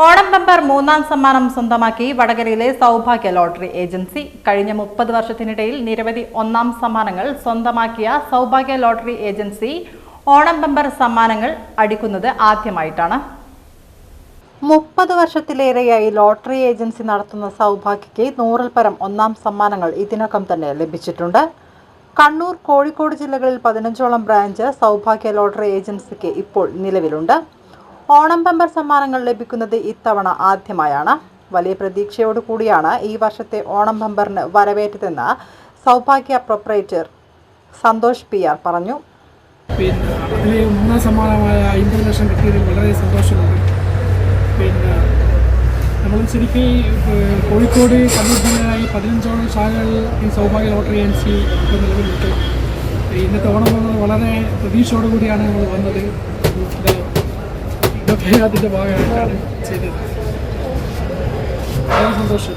Onam bumper മൂന്നാം സമ്മാനം സ്വന്തമാക്കി വടകരയിലെ സൗഭാഗ്യ ലോട്ടറി ഏജൻസി. കഴിഞ്ഞ മുപ്പത് വർഷത്തിനിടയിൽ നിരവധി ഒന്നാം സമ്മാനങ്ങൾ സ്വന്തമാക്കിയ Saubhagya lottery agency Onam bumper സമ്മാനങ്ങൾ അടിക്കുന്നത് ആദ്യമായിട്ടാണ്. മുപ്പത് വർഷത്തിലേറെയായി ലോട്ടറി ഏജൻസി നടത്തുന്ന സൗഭാഗ്യയ്ക്ക് നൂറിൽ പരം ഒന്നാം സമ്മാനങ്ങൾ ഇതിനകം തന്നെ ലഭിച്ചിട്ടുണ്ട്. കണ്ണൂർ കോഴിക്കോട് ജില്ലകളിൽ പതിനഞ്ചോളം ബ്രാഞ്ച് സൗഭാഗ്യ ലോട്ടറി ഏജൻസിക്ക് ഇപ്പോൾ നിലവിലുണ്ട്. ഓണം ബമ്പർ സമ്മാനങ്ങൾ ലഭിക്കുന്നത് ഇത്തവണ ആദ്യമായാണ്. വലിയ പ്രതീക്ഷയോടു കൂടിയാണ് ഈ വർഷത്തെ ഓണം ബമ്പറിന് വരവേറ്റതെന്ന് Saubhagya proprietor Santhosh P R പറഞ്ഞു. പിന്നെ ഒന്നാം സമ്മാനമായ അമ്പത് ലക്ഷം കിട്ടിയതിൽ വളരെ സന്തോഷമുണ്ട്. പിന്നെ നമ്മൾ ശരിക്കും കോഴിക്കോട് കണ്ണൂർ ജില്ലയിലായി പതിനഞ്ചോളം ശാഖകളിൽ ഈ സൗഭാഗ്യ ലോട്ടറി ഏജൻസി ഇപ്പോൾ നിലവിലുണ്ട്. ഇന്നത്തെ ഓണം വളരെ പ്രതീക്ഷയോടുകൂടിയാണ് നമ്മൾ വന്നത്. അതിന്റെ ഭാഗമായിട്ടാണ് ചെയ്തത് വളരെ സന്തോഷം